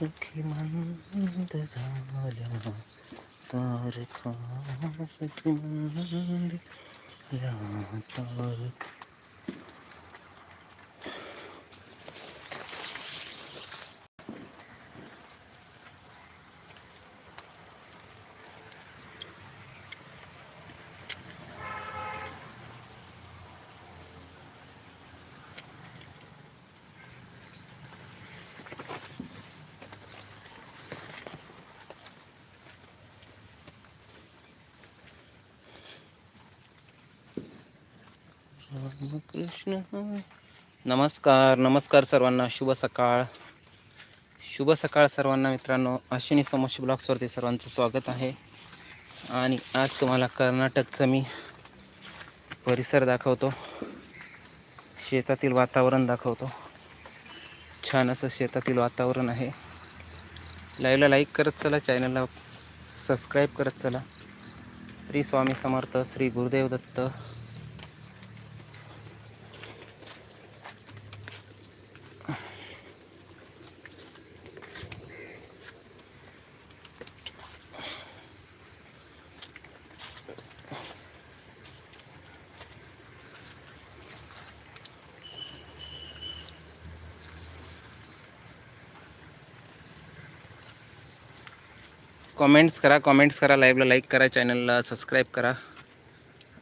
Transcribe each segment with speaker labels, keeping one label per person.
Speaker 1: सखी मंद झाल्या तारका सखी मंद या तारका कृष्ण. नमस्कार नमस्कार सर्वांना. शुभ सकाळ. शुभ सकाळ सर्वांना मित्रांनो. अश्विनी समोश ब्लॉग्सवरती सर्वांचं स्वागत आहे. आणि आज तुम्हाला कर्नाटकचं मी परिसर दाखवतो. शेतातील वातावरण दाखवतो. छान असं शेतातील वातावरण आहे. लाईव्हला लाईक करत चला चॅनलला सबस्क्राईब करत चला. श्री स्वामी समर्थ श्री गुरुदेव दत्त कॉमेंट्स करा कॉमेंट्स करा लाईव्हला लाईक करा चॅनलला सबस्क्राईब करा.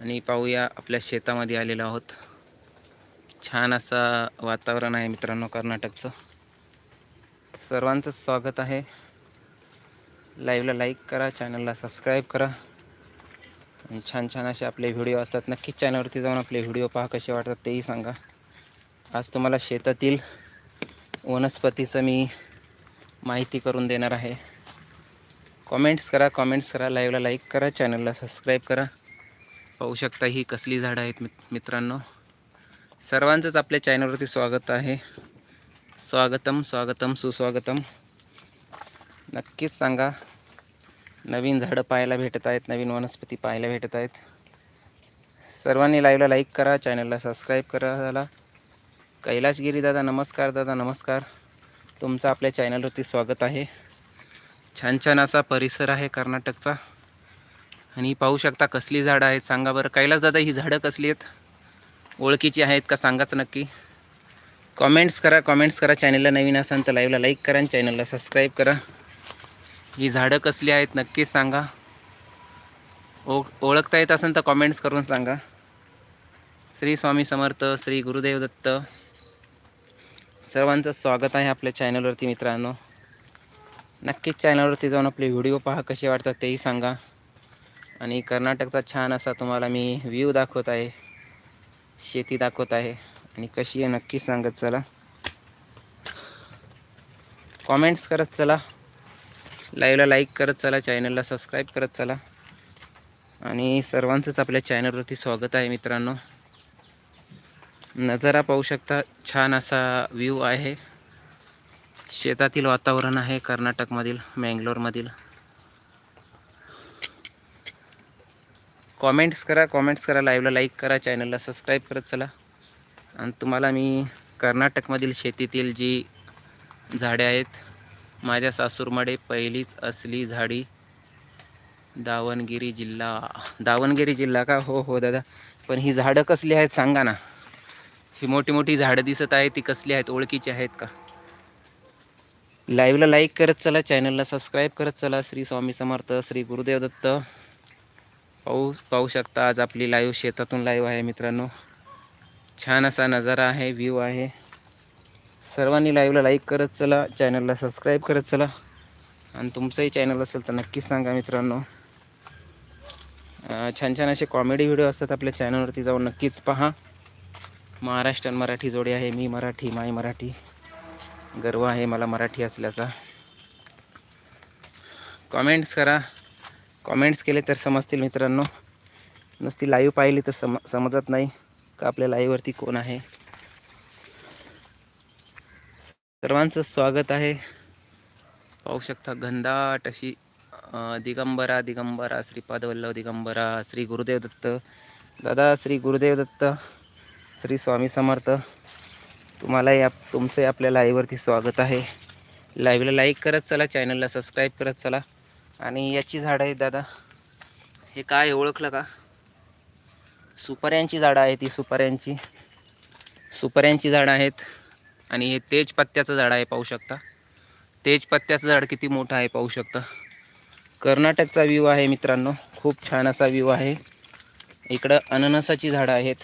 Speaker 1: आणि पाहूया आपल्या शेतामध्ये आलेलो आहोत. छान असं वातावरण आहे मित्रांनो कर्नाटकचं. सर्वांचं स्वागत आहे. लाईव्हला लाईक करा चॅनलला सबस्क्राईब करा. आणि छान छान असे आपले व्हिडिओ असतात. नक्कीच चॅनलवरती जाऊन आपले व्हिडिओ पहा कसे वाटतात तेही सांगा. आज तुम्हाला शेतातील वनस्पतीचं मी माहिती करून देणार आहे. कॉमेंट्स करा कॉमेंट्स करा लाईव्हला लाईक करा चॅनलला सबस्क्राईब करा. पाहू शकता ही कसली झाडं आहेत मित मित्रांनो. सर्वांचंच आपल्या चॅनलवरती स्वागत आहे. स्वागतम स्वागतम सुस्वागतम. नक्कीच सांगा नवीन झाडं पाहायला भेटत आहेत नवीन वनस्पती पाहायला भेटत आहेत. सर्वांनी लाईव्हला लाईक करा चॅनलला सबस्क्राईब करा. झाला. कैलासगिरी दादा नमस्कार दादा नमस्कार. तुमचं आपल्या चॅनलवरती स्वागत आहे. छान छान असा परिसर आहे कर्नाटकचा. आणि पाहू शकता कसली झाडं आहेत सांगा बरं. कैलास दादा ही झाडं कसली आहेत? ओळखीची आहेत का? सांगाच नक्की. कॉमेंट्स करा कॉमेंट्स करा. चॅनलला नवीन असाल तर लाईव्हला लाईक करा आणि चॅनलला सबस्क्राईब करा. ही झाडं कसली आहेत नक्कीच सांगा. ओ ओळखता येत असेल तर कॉमेंट्स करून सांगा. श्री स्वामी समर्थ श्री गुरुदेव दत्त. सर्वांचं स्वागत आहे आपल्या चॅनलवरती मित्रांनो. नक्कीच चॅनलवरती जाऊन आपले व्हिडिओ पहा कसे वाटतात तेही सांगा. आणि कर्नाटकचा छान असा तुम्हाला मी व्ह्यू दाखवत आहे. शेती दाखवत आहे. आणि कशी आहे नक्कीच सांगत चला. कॉमेंट्स करत चला. लाईव्हला लाईक करत चला चॅनलला सबस्क्राईब करत चला. आणि सर्वांचंच आपल्या चॅनलवरती स्वागत आहे मित्रांनो. नजारा पाहू शकता छान असा व्ह्यू आहे. शेतातील वातावरण आहे कर्नाटकमधील मँगलोरमधील. कॉमेंट्स करा कॉमेंट्स करा लाईव्हला लाईक करा चॅनलला सबस्क्राईब करत चला. आणि तुम्हाला मी कर्नाटकमधील शेतीतील जी झाडे आहेत माझ्या सासूरमध्ये पहिलीच असली झाडी दावणगिरी जिल्हा. दावणगिरी जिल्हा का? हो हो दादा. पण ही झाडं कसली आहेत सांगा ना. ही मोठी मोठी झाडं दिसत आहेत ती कसली आहेत ओळखीची आहेत का? लाईव्हला लाईक करत चला चॅनलला सबस्क्राईब करत चला. श्री स्वामी समर्थ श्री गुरुदेव दत्त. पाहू पाहू शकता आज आपली लाईव्ह शेतातून लाईव्ह आहे मित्रांनो. छान असा नजारा आहे व्ह्यू आहे. सर्वांनी लाईव्हला लाईक करत चला चॅनलला सबस्क्राईब करत चला. आणि तुमचंही चॅनल असेल तर नक्कीच सांगा मित्रांनो. छान छान असे कॉमेडी व्हिडिओ असतात आपल्या चॅनलवरती जाऊन नक्कीच पहा. महाराष्ट्र मराठी जोडी आहे मी मराठी माय मराठी. गर्व आहे मला मराठी असल्याचा. कॉमेंट्स करा. कॉमेंट्स केले तर समजतील मित्रांनो. नुसती लाईव्ह पाहिली तर सम समजत नाही का आपल्या लाईव्हवरती कोण आहे. सर्वांचं स्वागत आहे. पाहू शकता घनदाट अशी दिगंबरा दिगंबरा श्रीपाद वल्लभ दिगंबरा श्री गुरुदेव दत्त. दादा श्री गुरुदेव दत्त श्री स्वामी समर्थ. तुम्हालाही आप तुमचंही आपल्या लाईव्हवरती स्वागत आहे. लाईव्हला लाईक करत चला चॅनलला सबस्क्राईब करत चला. आणि याची झाडं आहेत दादा. हे काय ओळखलं का? सुपाऱ्यांची झाडं आहेत ही सुपाऱ्यांची. सुपाऱ्यांची झाडं आहेत. आणि हे तेजपत्त्याचं झाड आहे पाहू शकता. तेजपत्त्याचं झाड किती मोठं आहे पाहू शकता. कर्नाटकचा व्ह्यू आहे मित्रांनो. खूप छान असा व्ह्यू आहे. इकडं अननसाची झाडं आहेत.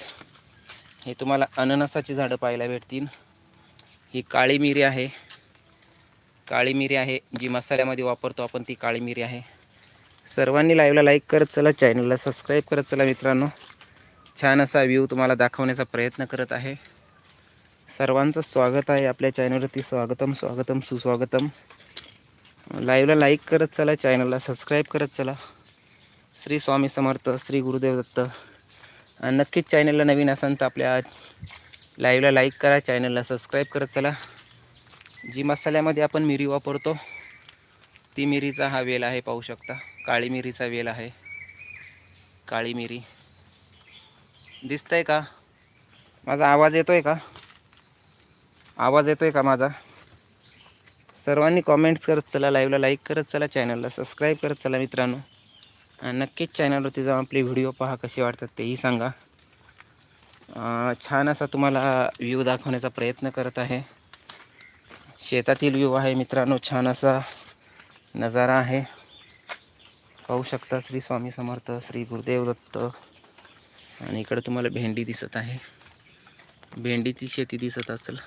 Speaker 1: हे तुम्हाला अननसाची झाडं पाहायला भेटतील. ही काळी मिरी आहे. काळी मिरी आहे जी मसाल्यामध्ये वापरतो आपण ती काळी मिरी आहे. सर्वांनी लाईव्हला लाईक करत चला चॅनलला सबस्क्राईब करत चला मित्रांनो. छान असा व्ह्यू तुम्हाला दाखवण्याचा प्रयत्न करत आहे. सर्वांचं स्वागत आहे आपल्या चॅनलवरती. स्वागतम स्वागतम सुस्वागतम. लाईव्हला लाईक करत चला चॅनलला सबस्क्राईब करत चला. श्री स्वामी समर्थ श्री गुरुदेव दत्त. आणि नक्कीच चॅनलला नवीन असाल तर आपल्या लाईव्हला लाईक करा चॅनलला सबस्क्राईब करत चला. जी मसाल्यामध्ये आपण मिरी वापरतो ती मिरीचा हा वेल आहे पाहू शकता. काळी मिरीचा वेल आहे. काळी मिरी. दिसतंय का? माझा आवाज येतोय का? आवाज येतोय का माझा? सर्वांनी कॉमेंट्स करत चला लाईव्हला लाईक करत चला चॅनलला सबस्क्राईब करत चला मित्रांनो. नक्कीच चॅनलवरती जाऊन आपले व्हिडिओ पहा कसे वाटतात तेही सांगा. छान असा तुम्हाला व्ह्यू दाखवण्याचा प्रयत्न करत आहे. शेतातील व्ह्यू आहे मित्रांनो छान असा नजारा आहे. पाहू शकता श्री स्वामी समर्थ श्री गुरुदेव दत्त. आणि इकडे तुम्हाला भेंडी दिसत आहे. भेंडीची शेती दिसत असेल.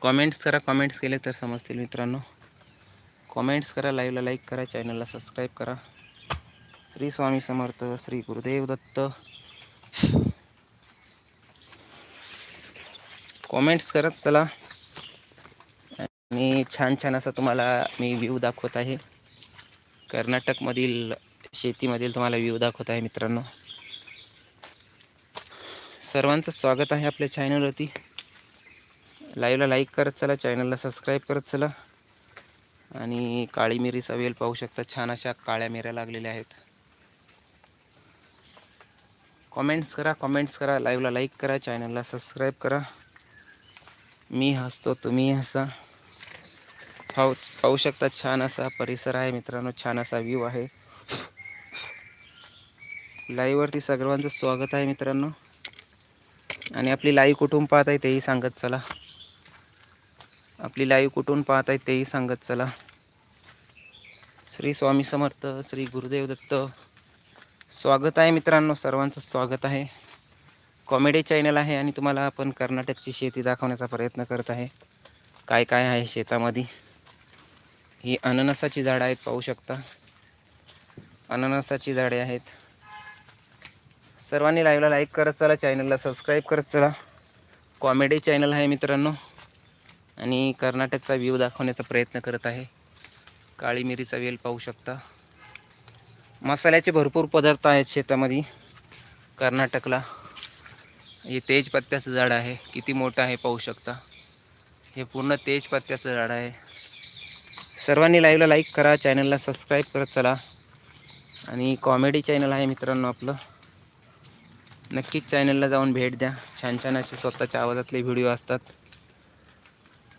Speaker 1: कॉमेंट्स करा कॉमेंट्स केले तर समजतील मित्रांनो. कॉमेंट्स करा लाईव्हला लाईक करा चॅनलला सबस्क्राईब करा. श्री स्वामी समर्थ श्री गुरुदेव दत्त. कॉमेंट्स करत चला. आणि छान छान असं तुम्हाला मी व्ह्यू दाखवत आहे. कर्नाटकमधील शेतीमधील तुम्हाला व्ह्यू दाखवत आहे मित्रांनो. सर्वांचं स्वागत आहे आपल्या चॅनलवरती लाईव्हला लाईक करत चला चॅनलला सबस्क्राईब करत चला. आणि काळी मिरीचा वेल पाहू शकता. छान अशा काळ्या मिऱ्या लागलेल्या आहेत. कॉमेंट्स करा कॉमेंट्स करा. लाईव्हला लाईक करा चॅनलला सबस्क्राईब करा. मी हसतो तुम्ही हसा. पाहू पाहू शकता छान असा परिसर आहे मित्रांनो. छान असा व्ह्यू आहे. लाईव्हवरती सर्वांचं स्वागत आहे मित्रांनो. आणि आपली लाईव्ह कुठून पाहत आहे तेही सांगत चला. आपली लाईव्ह कुठून पाहत आहे तेही सांगत चला. श्री स्वामी समर्थ श्री गुरुदेव दत्त. स्वागत आहे मित्रांनो सर्वांचं स्वागत आहे. कॉमेडी चॅनल आहे आणि तुम्हाला आपण कर्नाटकची शेती दाखवण्याचा प्रयत्न करत आहे. काय काय आहे शेतामध्ये? ही अननसाची झाडं आहेत पाहू शकता. अननसाची झाडे आहेत. सर्वांनी लाईव्हला लाईक करत चला चॅनलला सबस्क्राईब करत चला. कॉमेडी चॅनल आहे मित्रांनो. आणि कर्नाटकचा व्ह्यू दाखवण्याचा प्रयत्न करत आहे. काळी मिरीचा वेल पाहू शकता. मसाल्याचे भरपूर पदार्थ आहेत शेतामध्ये. कर्नाटकला. हे तेजपत्त्याचं झाड आहे. किती मोठं आहे पाहू शकता. हे पूर्ण तेजपत्त्याचं झाड आहे. सर्वांनी लाईव्हला लाईक करा चॅनलला सबस्क्राईब करत चला. आणि कॉमेडी चॅनल आहे मित्रांनो आपलं. नक्कीच चॅनलला जाऊन भेट द्या. छान छान असे स्वतःच्या आवाजातले व्हिडिओ असतात.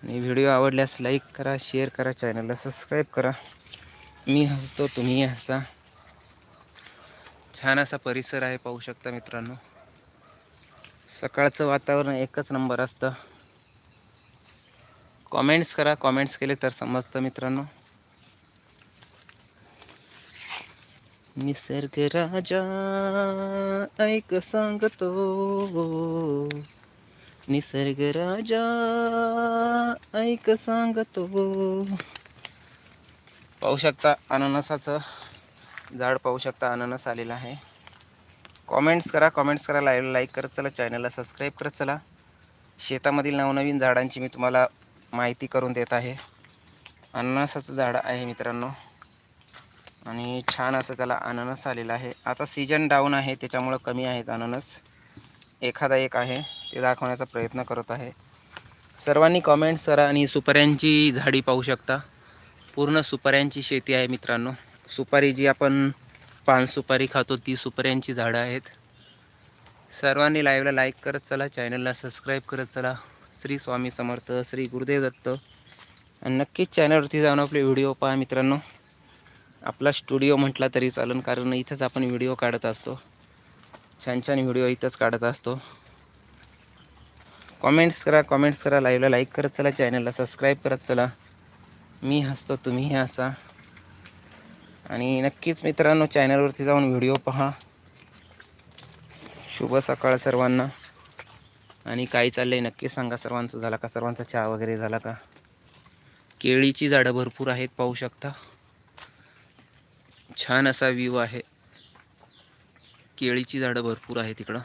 Speaker 1: आणि व्हिडिओ आवडल्यास लाईक करा शेअर करा चॅनलला सबस्क्राईब करा. मी हसतो तुम्ही हसा. छान असा परिसर आहे पाहू शकता मित्रांनो. सकाळचं वातावरण एकच नंबर असतं. कॉमेंट्स करा कॉमेंट्स केले तर समजतं मित्रांनो. निसर्ग राजा ऐक सांगतो. निसर्ग राजा ऐक सांगतो. पाहू शकता अननसाचं झाड पाहू शकता अननस आलेलं आहे. कॉमेंट्स करा कॉमेंट्स करा लाईव्ह लाईक करत चला चॅनलला सबस्क्राईब करत चला. शेतामधील नवनवीन झाडांची मी तुम्हाला माहिती करून देत आहे. अननसाचं झाड आहे मित्रांनो. आणि छान असं त्याला अननस आलेलं आहे. आता सीजन डाऊन आहे त्याच्यामुळं कमी आहेत अननस. एखादा एक आहे. ते दाखवण्याचा प्रयत्न करत आहे. सर्वांनी कमेंट्स करा आणि सुपाऱ्यांची झाडी पाहू शकता. पूर्ण सुपाऱ्यांची शेती आहे मित्रांनो. सुपारी जी आपण पान सुपारी खातो ती सुपाऱ्यांची झाडं आहेत. सर्वांनी लाईव्हला लाईक करत चला चॅनलला सबस्क्राईब करत चला. श्री स्वामी समर्थ श्री गुरुदेव दत्त. आणि नक्कीच चॅनलवरती जाऊन आपले व्हिडिओ पहा मित्रांनो. आपला स्टुडिओ म्हटला तरी चालेल कारण इथंच आपण व्हिडिओ काढत असतो. छान छान व्हिडिओ इथंच काढत असतो. कॉमेंट्स करा कॉमेंट्स करा. लाईव्हला लाईक करत चला चॅनलला सबस्क्राईब करत चला. मी हसतो तुम्हीही हसा. आणि नक्कीच मित्रांनो चॅनलवरती जाऊन व्हिडिओ पहा. शुभ सकाळ सर्वांना. आणि काय चाललंय नक्की सांगा सर्वांचं. झाला का सर्वांचा चहा वगैरे झाला का? केळीची झाडं भरपूर आहेत पाहू शकता. छान असा व्ह्यू आहे. केळीची झाडं भरपूर आहेत इकडं.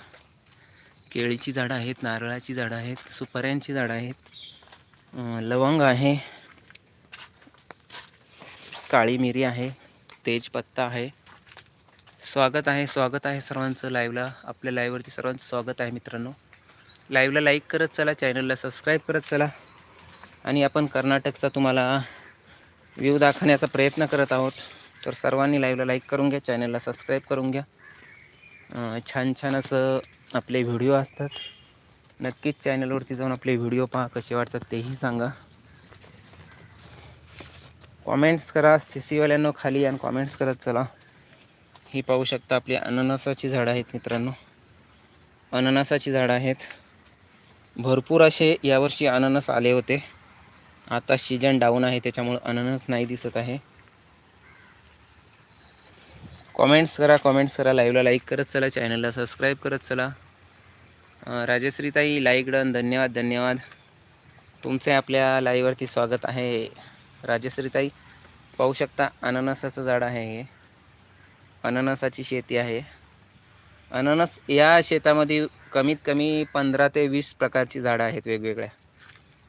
Speaker 1: केळीची झाडं आहेत नारळाची झाडं आहेत सुपाऱ्यांची झाडं आहेत. लवंग आहे. काळी मिरी आहे. तेजपत्ता आहे. स्वागत आहे स्वागत आहे सर्वांचं लाईव्हला आपल्या लाईव्हवरती सर्वांचं स्वागत आहे मित्रांनो. लाईव्हला लाईक करत चला चॅनलला सबस्क्राईब करत चला. आणि आपण कर्नाटकचा तुम्हाला व्ह्यू दाखवण्याचा प्रयत्न करत आहोत. तर सर्वांनी लाईव्हला लाईक करून घ्या चॅनलला सबस्क्राईब करून घ्या. छान छान असं आपले व्हिडिओ असतात. नक्कीच चॅनलवरती जाऊन आपले व्हिडिओ पहा कसे वाटतात तेही सांगा. कॉमेंट्स करा सी सीवाल्यांनो खाली आणि कॉमेंट्स करत चला. ही पाहू शकता आपली अननसाची झाडं आहेत मित्रांनो. अननसाची झाडं आहेत. भरपूर असे यावर्षी अननस आले होते. आता सीजन डाऊन आहे त्याच्यामुळं अननस नाही दिसत आहे. कॉमेंट्स करा कॉमेंट्स करा लाईव्हला लाईक करत चला चॅनलला सबस्क्राईब करत चला. राजश्रीताई लाईक डन धन्यवाद धन्यवाद. तुमचे आपल्या लाईववरती स्वागत आहे राजश्रीताई. पाहू शकता अननसाचं झाड आहे हे. अननसाची शेती आहे. अननस या शेतामध्ये कमीत कमी पंधरा ते वीस प्रकारची झाडं आहेत वेगवेगळ्या.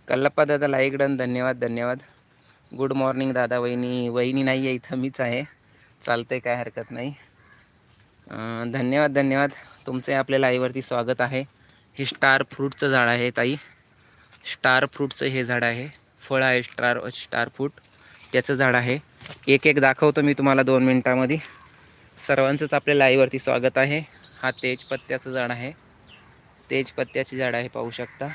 Speaker 1: कल्लप्पा दादा लाईक डन धन्यवाद धन्यवाद. गुड मॉर्निंग दादा वहिनी वहिनी नाही आहे इथं मीच आहे. चालतंय काय हरकत नाही. धन्यवाद धन्यवाद. तुमचे आपल्या लाईवरती स्वागत आहे. हे स्टार फ्रूटचं झाड आहे ताई. स्टार फ्रूटचं हे झाड आहे. फळ आहे स्टार स्टार फ्रूट. त्याचं झाड आहे. एक एक दाखवतो मी तुम्हाला दोन मिनटामध्ये. सर्वांचंच आपल्या लाईवरती स्वागत आहे. हा तेजपत्त्याचं झाड आहे. तेजपत्त्याची झाड आहे पाहू शकता.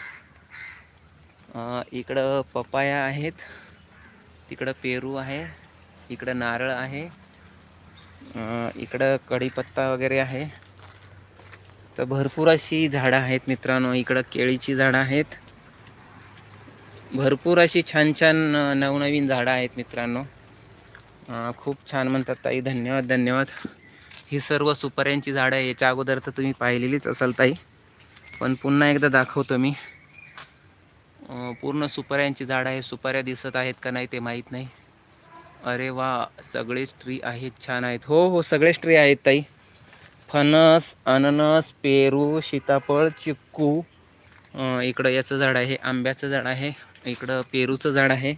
Speaker 1: इकडं पपाया आहेत. तिकडं पेरू आहे. इकडं नारळ आहे. इकडं कढीपत्ता वगैरे आहे. तर भरपूर अशी झाडं आहेत मित्रांनो. इकडं केळीची झाडं आहेत. भरपूर अशी छान छान नवनवीन झाडं आहेत मित्रांनो. खूप छान म्हणतात ताई. धन्यवाद धन्यवाद. ही सर्व सुपाऱ्यांची झाडं आहे याच्या अगोदर तर तुम्ही पाहिलेलीच असाल ताई. पण पुन्हा एकदा दाखवतो मी. पूर्ण सुपाऱ्यांची झाडं आहे सुपाऱ्या दिसत आहेत का नाही ते माहीत नाही. अरे वा सगळेच ट्री आहेत छान आहेत. हो हो सगळेच ट्री आहेत ताई. फणस अननस पेरू सीताफळ चिक्कू इकडं याचं झाड आहे आंब्याचं झाड आहे इकडं पेरूचं झाड आहे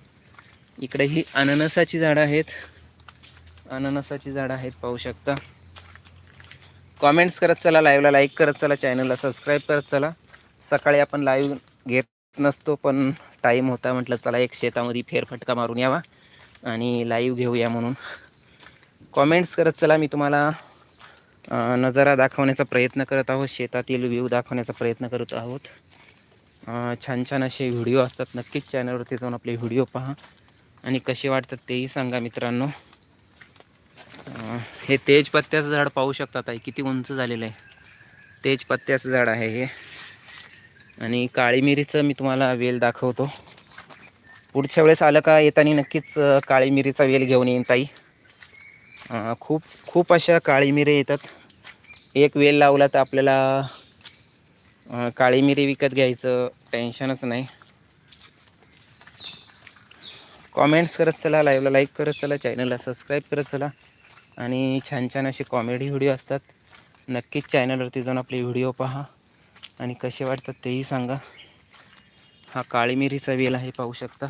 Speaker 1: इकडे ही अननसाची झाडं आहेत. अननसाची झाडं आहेत पाहू शकता. कॉमेंट्स करत चला लाईव्हला लाईक करत चला चॅनलला सबस्क्राईब करत चला. सकाळी आपण लाईव्ह घेत नसतो पण टाईम होता म्हटलं चला एक शेतामध्ये फेरफटका मारून यावा. आणि लाईव्ह घेऊया म्हणून. कॉमेंट्स करत चला मी तुम्हाला नजारा दाखवण्याचा प्रयत्न करत आहोत. शेतातील व्ह्यू दाखवण्याचा प्रयत्न करत आहोत. छान छान असे व्हिडिओ असतात. नक्कीच चॅनलवरती जाऊन आपले व्हिडिओ पहा. आणि कसे वाटतात तेही सांगा मित्रांनो. हे तेजपत्त्याचं झाड पाहू शकतात आहे किती उंच झालेलं आहे. तेजपत्त्याचं झाड आहे हे. आणि काळी मिरीचं मी तुम्हाला वेल दाखवतो. पुढच्या वेळेस आलं का येताना नक्कीच काळी मिरीचा वेल घेऊन येईन ताई. खूप खूप अशा काळी मिरी येतात. एक वेल लावला तर आपल्याला काळी मिरी विकत घ्यायचं टेन्शनच नाही. कॉमेंट्स करत चला लाईव्हला लाईक करत चला चॅनलला सबस्क्राईब करत चला. आणि छान छान असे कॉमेडी व्हिडिओ असतात. नक्कीच चॅनलवरती जाऊन आपले व्हिडिओ पहा. आणि कसे वाटतात तेही सांगा. हा काळी मिरीचा वेल आहे पाहू शकता.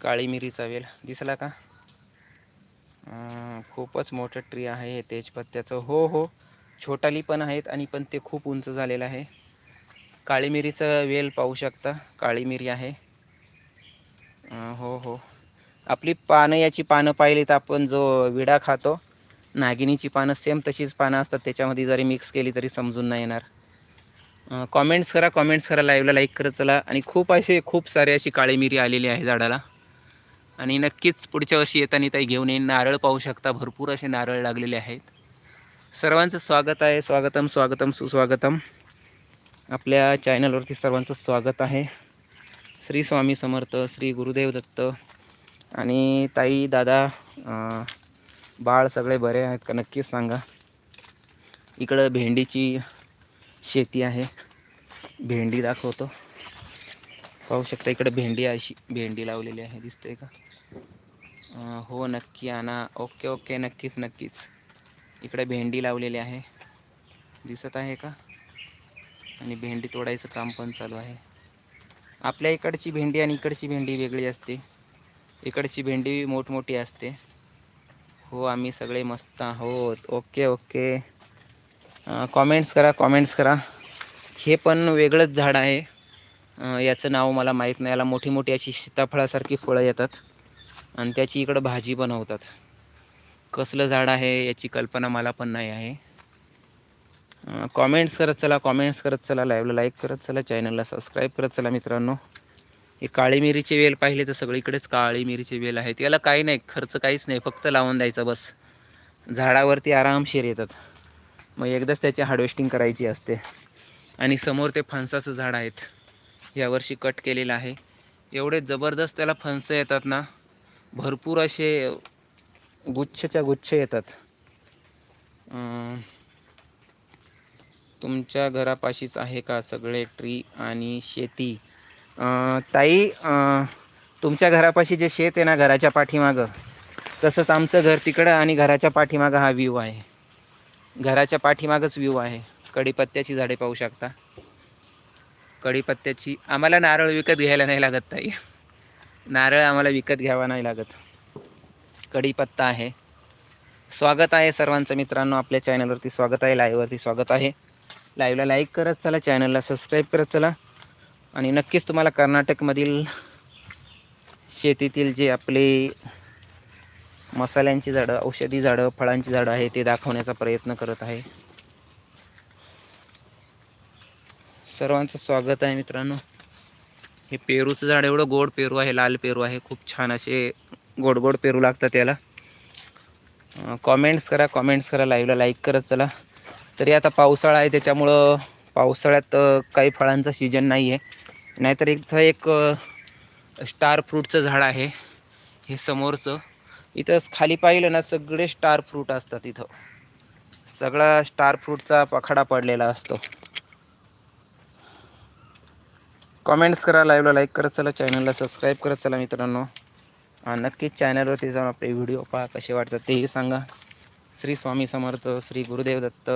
Speaker 1: काळी मिरीचा वेल. दिसला का? खूपच मोठं ट्री आहे तेजपत्त्याचं. हो हो. छोटाली पण आहेत आणि पण ते खूप उंच झालेलं आहे. काळी मिरीचं वेल पाहू शकता. काळी मिरी आहे. हो हो. आपली पानं याची पानं पाहिली तर आपण जो विडा खातो नागिनीची पानं सेम तशीच पानं असतात. त्याच्यामध्ये जरी मिक्स केली तरी समजून नाही येणार. कॉमेंट्स करा कॉमेंट्स करा लाईव्हला लाईक करत चला. आणि खूप असे खूप सारे अशी काळी मिरी आलेली आहे झाडाला. आणि नक्कीच पुढच्या वर्षी येताना ताई घेऊन येईन. नारळ पाहू शकता भरपूर असे नारळ लागलेले आहेत. सर्वांचं स्वागत आहे. स्वागतम स्वागतम सुस्वागतम. आपल्या चॅनलवरती सर्वांचं स्वागत आहे. श्री स्वामी समर्थ श्री गुरुदेव दत्त आणि ताई दादा बाळ सगळे बरे आहेत का? नक्कीच सांगा. इकडं भेंडीची शेती आहे. भेंडी दाखवतो. पाहू शकता इकडे भेंडी अशी भेंडी लावलेली आहे दिसते का? हो नक्की आणा. ओके ओके नक्कीच नक्कीच. इकडे भेंडी लावलेली आहे. दिसत आहे का? आणि भेंडी तोडायचं काम पण चालू आहे. आपल्या इकडची भेंडी आणि इकडची भेंडी वेगळी असते. इकडची भेंडी मोठमोठी असते. हो आम्ही सगळे मस्त आहोत. Okay okay. कॉमेंट्स करा कॉमेंट्स करा. हे पण वेगळंच झाड आहे. याचं नाव मला माहीत नाही. याला मोठी मोठी अशी सीताफळासारखी फळं येतात. आणि त्याची इकडं भाजी बनवतात. कसलं झाड आहे याची कल्पना मला पण नाही आहे. कॉमेंट्स करत चला कॉमेंट्स करत चला लाईव्हला लाईक करत चला चॅनलला सबस्क्राईब करत चला मित्रांनो. हे काळी मिरीचे वेल पाहिले तर सगळीकडेच काळी मिरीचे वेल आहेत. याला काही नाही खर्च काहीच नाही. फक्त लावून द्यायचं बस. झाडावरती आरामशीर येतात. मग एकदाच त्याची हार्वेस्टिंग करायची असते. आणि समोर ते फणसाचं झाड आहेत. यावर्षी कट केलेलं आहे. एवढे जबरदस्त त्याला फणसं येतात ना. भरपूर असे गुच्छच्या गुच्छ येतात. तुमच्या घरापाशीच आहे का सगळे ट्री आणि शेती? ताई तुमच्या घरापाशी जे शेत आहे ना घराच्या पाठीमागं तसंच आमचं घर तिकडं आणि घराच्या पाठीमागं हा व्ह्यू आहे. घराच्या पाठीमागच व्ह्यू आहे. कढीपत्त्याची झाडे पाहू शकता. कढीपत्त्याची आम्हाला नारळ विकत घ्यायला नाही लागत ताई. नारळ आम्हाला विकत घ्यावा नाही लागत. कढीपत्ता आहे. स्वागत आहे सर्वांचं मित्रांनो आपल्या चॅनलवरती स्वागत आहे लाईव्हवरती स्वागत आहे. लाईव्हला लाईक करत चला चॅनलला सबस्क्राईब करत चला. आणि नक्कीच तुम्हाला कर्नाटकमधील शेतीतील जे आपले मसाल्यांची झाडं औषधी झाडं फळांची झाडं आहे ते दाखवण्याचा प्रयत्न करत आहे. सर्वांचं स्वागत आहे मित्रांनो. हे पेरूचं झाड एवढं गोड पेरू आहे लाल पेरू आहे. खूप छान असे गोड गोड पेरू लागतात त्याला. कॉमेंट्स करा कॉमेंट्स करा लाईव्हला लाईक करत चला. तरी आता पावसाळा आहे त्याच्यामुळं पावसाळ्यात काही फळांचा सीजन नाही आहे नाहीतर इथं एक स्टार फ्रूटचं झाड आहे. हे समोरचं. इथं खाली पाहिलं ना सगळे स्टार फ्रूट असतात इथं. सगळा स्टार फ्रूटचा पखाडा पडलेला असतो. कॉमेंट्स करा लाईव्हला लाईक करत चला चॅनलला सबस्क्राईब करत चला मित्रांनो. नक्कीच चॅनलवरती जाऊन आपले व्हिडिओ पहा कसे वाटतात तेही सांगा. श्री स्वामी समर्थ श्री गुरुदेव दत्त.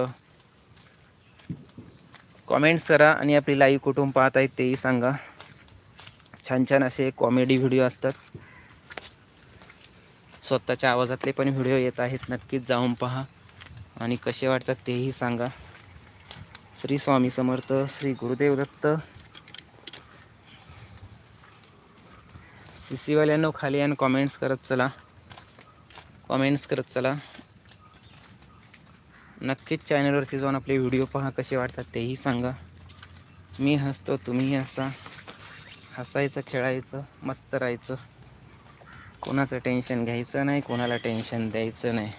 Speaker 1: कॉमेंट्स करा आणि आपली लाईव्ह कुठून पाहत आहेत तेही सांगा. छान छान असे कॉमेडी व्हिडिओ असतात. स्वतःच्या आवाजातले पण व्हिडिओ येत आहेत. नक्कीच जाऊन पहा. आणि कसे वाटतात तेही सांगा. श्री स्वामी समर्थ श्री गुरुदेव दत्त. सी सीवाल्यांनो खाली आणि कॉमेंट्स करत चला. कॉमेंट्स करत चला. नक्कीच चॅनलवरती जाऊन आपले व्हिडिओ पहा कसे वाटतात तेही सांगा. मी हसतो तुम्ही हसा. हसायचं खेळायचं मस्त राहायचं. कोणाचं टेन्शन घ्यायचं नाही, कोणाला टेन्शन द्यायचं नाही.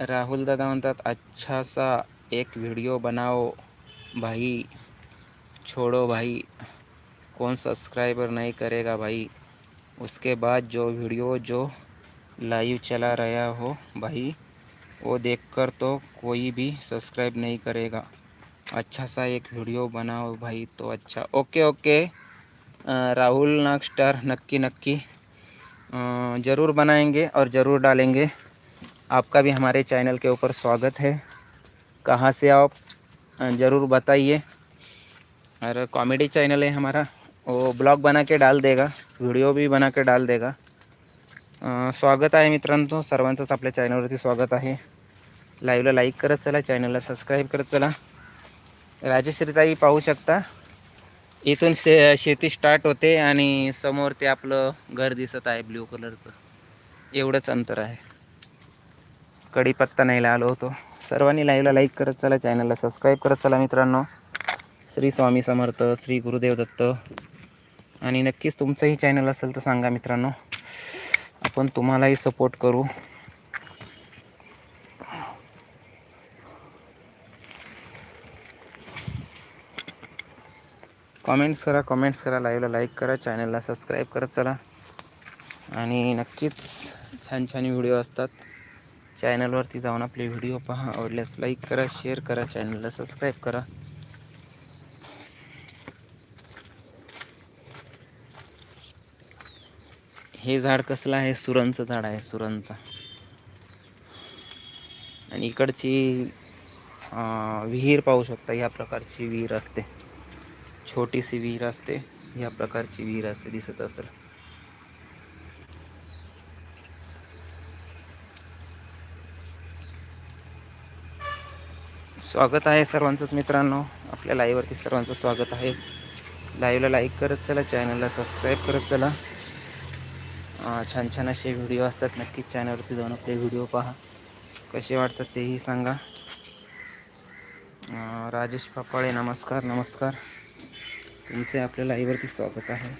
Speaker 1: राहुल दादा म्हणतात अच्छा सा एक व्हिडिओ बनाओ भाई, छोड़ो भाई कौन सब्सक्राइबर नहीं करेगा भाई, उसके बाद जो वीडियो जो लाइव चला रहा हो भाई, वो देखकर तो कोई भी सब्सक्राइब नहीं करेगा। अच्छा सा एक वीडियो बनाओ भाई तो अच्छा। Okay okay. राहुल, नाग स्टार, नक्की नक्की। ज़रूर बनाएँगे और ज़रूर डालेंगे। आपका भी हमारे चैनल के ऊपर स्वागत है। कहाँ से आप ज़रूर बताइए। और कॉमेडी चैनल है हमारा वो ब्लॉग बना के डाल देगा व्हिडिओ भी बना के डाल देगा। अं, स्वागत आहे मित्रांनो सर्वांचंच आपल्या चॅनलवरती स्वागत आहे. लाईव्हला लाईक करत चला चॅनलला सबस्क्राईब करत चला. राजश्रीताई पाहू शकता. इथून शे शेती स्टार्ट होते आणि समोर ते आपलं घर दिसत आहे ब्ल्यू कलरचं एवढंच अंतर आहे. कढीपत्ता नाही आलो होतो. सर्वांनी लाईव्हला लाईक करत चला चॅनलला सबस्क्राईब करत चला मित्रांनो. श्री स्वामी समर्थ श्री गुरुदेव दत्त. आणि नक्कीच तुमचंही चॅनल असेल तर सांगा मित्रांनो. आपण तुम्हालाही सपोर्ट करू. कॉमेंट्स करा कॉमेंट्स करा लाईव्हला लाईक करा चॅनलला सबस्क्राईब करत चला. आणि नक्कीच छान छान व्हिडिओ असतात. चॅनलवरती जाऊन आपले व्हिडिओ पहा आवडल्यास लाईक करा शेअर करा चॅनलला सबस्क्राईब करा. हे झाड कसलं आहे? सुरणचं झाड आहे सुरणचा आणि इकडची विहीर पाहू शकता या प्रकारची विहीर असते. छोटीशी विहीर असते. या प्रकारची विहीर असते दिसत असेल. स्वागत आहे सर्वांचंच मित्रांनो. आपल्या लाईव्हवरती सर्वांचं स्वागत आहे. लाईव्हला लाईक करत चला चॅनलला सबस्क्राईब करत चला. छान छान असे व्हिडिओ असतात. नक्कीच चॅनलवरती जाऊन आपले व्हिडिओ पहा. कसे वाटतात तेही सांगा. राजेश पापाळे नमस्कार नमस्कार. तुमचे आपल्या लाईव्हवरती स्वागत आहे.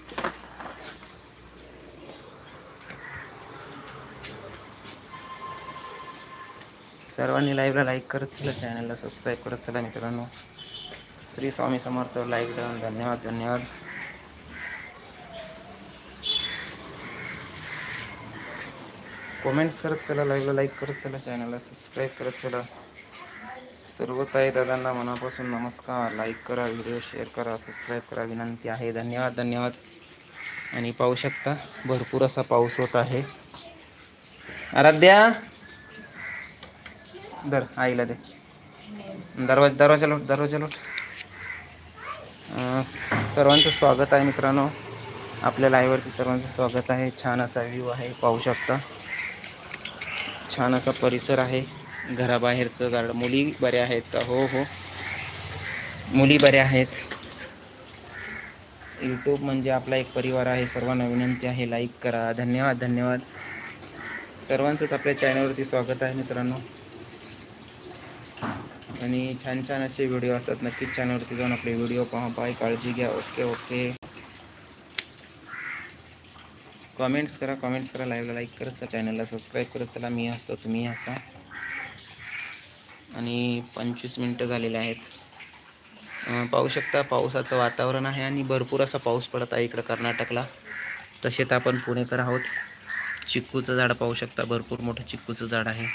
Speaker 1: सर्वांनी लाईव्हला लाईक करत चला चॅनलला सबस्क्राईब करत चला मित्रांनो. श्री स्वामी समर्थ लाईक देऊन धन्यवाद धन्यवाद. कमेंट्स करत चला लाईव्हला लाईक करत चला चॅनलला सबस्क्राईब करत चला. सर्व ताई दादांना मनापासून नमस्कार. लाईक करा व्हिडिओ शेअर करा सबस्क्राईब करा विनंती आहे. धन्यवाद धन्यवाद. आणि पाहू शकता भरपूर असा पाऊस होत आहे. आराध्या! दर आईला दे. दरवाजा दरवाजा लोट दरवाजा लोट. सर्वांचं स्वागत आहे मित्रांनो. आपल्या लाईव्हवरती सर्वांचं स्वागत आहे. छान असा व्ह्यू आहे पाहू शकता. छान असा परिसर आहे. घराबाहेरचं गार्ड. मुली बऱ्या आहेत का? हो हो. मुली बऱ्या आहेत. यूट्यूब म्हणजे आपला एक परिवार आहे. सर्वांना विनंती आहे लाईक करा. धन्यवाद धन्यवाद. सर्वांचंच आपल्या चॅनलवरती स्वागत आहे मित्रांनो. आणि छान छान असे व्हिडिओ असतात. नक्कीच चॅनलवरती जाऊन आपले व्हिडिओ पहा. पाय काळजी घ्या. ओके ओके कमेंट्स करा कमेंट्स करा. लाईव्हला लाईक करत चला चॅनलला सबस्क्राईब करत चला. मी असतो तुम्ही असा आणि पंचवीस मिनटं झालेले आहेत. पाहू शकता पावसाचं वातावरण आहे आणि भरपूर असा पाऊस पडत आहे इकडं कर्नाटकला. तसेच आपण पुणेकर आहोत. चिक्कूचं झाड पाहू शकता भरपूर मोठं चिक्कूचं झाड आहे.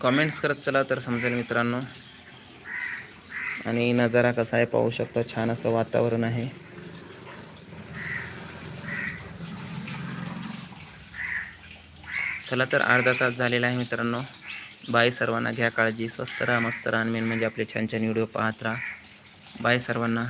Speaker 1: कमेंट्स करत चला तर समजेल मित्रांनो. आणि नजारा कसा आहे पाहू शकता छान असं वातावरण आहे. चला तर अर्धा तास झालेला आहे मित्रांनो. बाय सर्वांना घ्या काळजी स्वस्त राहा मस्त राहा मेन म्हणजे आपले छान छान व्हिडिओ पाहत राहा. बाय सर्वांना